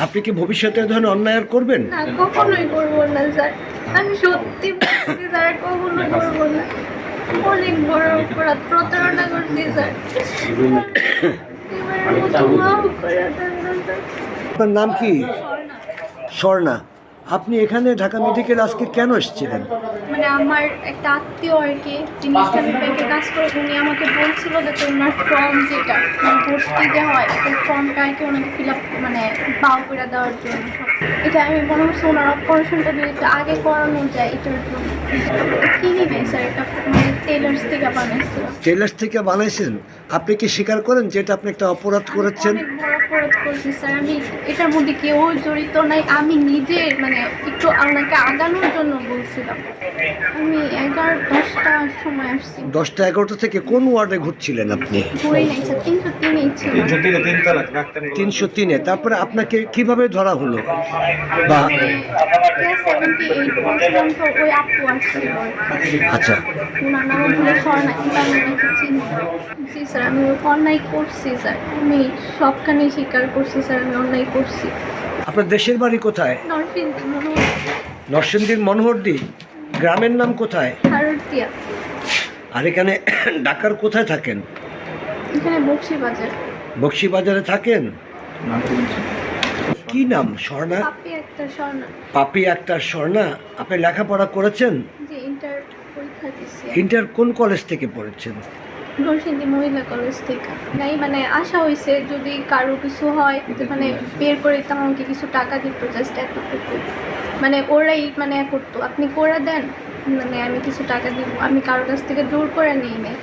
আপনি কি ভবিষ্যতে ধরেন ধরনের অন্যায় আর করবেন? না কখনোই করব না স্যার। আমি সত্যি স্যার কখনোই করব না। অনেক বড় অপরাধ প্রতারণা করছি স্যার। আপনার নাম কি? স্বর্ণা। আপনি এখানে ঢাকা মেডিকেল আজকে কেন এসেছিলেন? মানে আমার একটা আত্মীয় আর কি, যিনি ইসলামিক ব্যাংকে কাজ করে, উনি আমাকে বলছিল যে তোমার ফর্ম যেটা মানে ভর্তি যে হয় সেই ফর্মটা আর কি ওনাকে ফিল আপ মানে পাও করে দেওয়ার জন্য। এটা আমি মনে হচ্ছে ওনার অপারেশনটা যদি একটু আগে করানো যায়, এটার জন্য। কি নিবে স্যার এটা টেলার্স থেকে বানাইছেন। আপনি কি স্বীকার করেন যে এটা আপনি একটা অপরাধ করেছেন? অপরাধ করছি স্যার আমি এটার মধ্যে কেউ জড়িত নাই। আমি নিজে মানে একটু আপনাকে আগানোর জন্য বলছিলাম। আমি এগারো দশটার সময় আসছি। দশটা এগারোটা থেকে কোন ওয়ার্ডে ঘুরছিলেন আপনি? স্যার তিনশো তিনে তারপরে আপনাকে কীভাবে ধরা হলো? বা আসছিল। আচ্ছা। স্যার আমি অন্যায় করছি স্যার। আমি স্বীকার করছি স্যার আমি অন্যায় করছি। আপনার দেশের বাড়ি কোথায়? নরসিংদী হয় নরসিংদীর মনোহরদি? গ্রামের নাম কোথায়? আর এখানে ডাকার কোথায় থাকেন? এখানে বক্সি বাজার বক্সি বাজারে থাকেন কি নাম? স্বর্ণা? পাপি একটা স্বর্ণা। পাপি একটা স্বর্ণা? আপনি লেখাপড়া করেছেন? যে ইন্টার পরীক্ষা দিচ্ছি ইন্টার কোন কলেজ থেকে পড়েছেন? নরসিংদী মহিলা কলেজ থেকে। নাই মানে আশা হয়েছে যদি কারও কিছু হয় মানে বের করে দিতাম আমাকে কিছু টাকা দিত জাস্ট এতটুকু মানে ওরাই মানে করতো। আপনি করে দেন মানে আমি কিছু টাকা দিব আমি কারোর কাছ থেকে জোর করে নিই নাই।